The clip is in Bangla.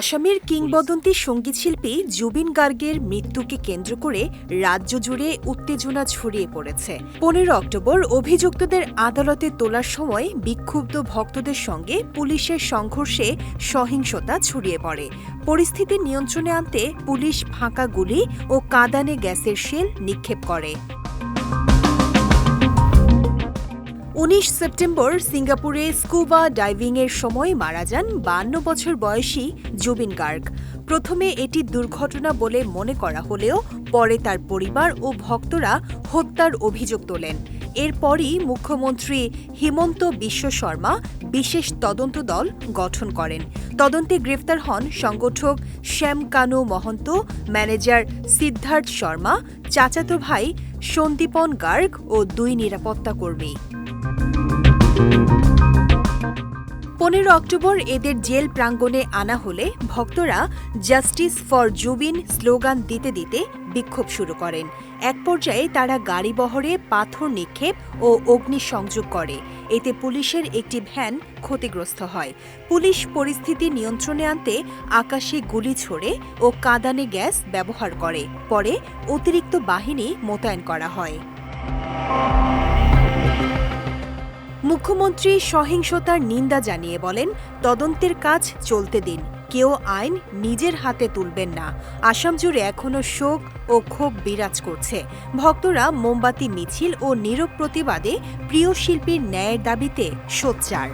আসামের কিংবদন্তি সঙ্গীতশিল্পী জুবিন গার্গের মৃত্যুকে কেন্দ্র করে রাজ্য জুড়ে উত্তেজনা ছড়িয়ে পড়েছে। পনেরো অক্টোবর অভিযুক্তদের আদালতে তোলার সময় বিক্ষুব্ধ ভক্তদের সঙ্গে পুলিশের সংঘর্ষে সহিংসতা ছড়িয়ে পড়ে। পরিস্থিতি নিয়ন্ত্রণে আনতে পুলিশ ফাঁকা গুলি ও কাঁদানে গ্যাসের শেল নিক্ষেপ করে। উনিশ সেপ্টেম্বর সিঙ্গাপুরে স্কুবা ডাইভিংয়ের সময় মারা যান বান্ন বছর বয়সী জুবিন গার্গ। প্রথমে এটি দুর্ঘটনা বলে মনে করা হলেও পরে তার পরিবার ও ভক্তরা হত্যার অভিযোগ তোলেন। এরপরই মুখ্যমন্ত্রী হিমন্ত বিশ্ব শর্মা বিশেষ তদন্ত দল গঠন করেন। তদন্তে গ্রেফতার হন সংগঠক শ্যাম কানু মহন্ত, ম্যানেজার সিদ্ধার্থ শর্মা, চাচাতো ভাই সন্দীপন গার্গ ও দুই নিরাপত্তা কর্মী পনেরো অক্টোবর এদের জেল প্রাঙ্গণে আনা হলে ভক্তরা জাস্টিস ফর জুবিন স্লোগান দিতে দিতে বিক্ষোভ শুরু করেন। এক পর্যায়ে তারা গাড়িবহরে পাথর নিক্ষেপ ও অগ্নিসংযোগ করে। এতে পুলিশের একটি ভ্যান ক্ষতিগ্রস্ত হয়। পুলিশ পরিস্থিতি নিয়ন্ত্রণে আনতে আকাশে গুলি ছোড়ে ও কাঁদানে গ্যাস ব্যবহার করে। পরে অতিরিক্ত বাহিনী মোতায়েন করা হয়। মুখ্যমন্ত্রী সহিংসতার নিন্দা জানিয়ে বলেন, তদন্তের কাজ চলতে দিন। কেউ আইন নিজের হাতে তুলবেন না। আসাম জুড়ে এখনও শোক ও ক্ষোভ বিরাজ করছে। ভক্তরা মোমবাতি, মিছিল ও নীরব প্রতিবাদে প্রিয় শিল্পীর ন্যায়ের দাবিতে সোচ্চার।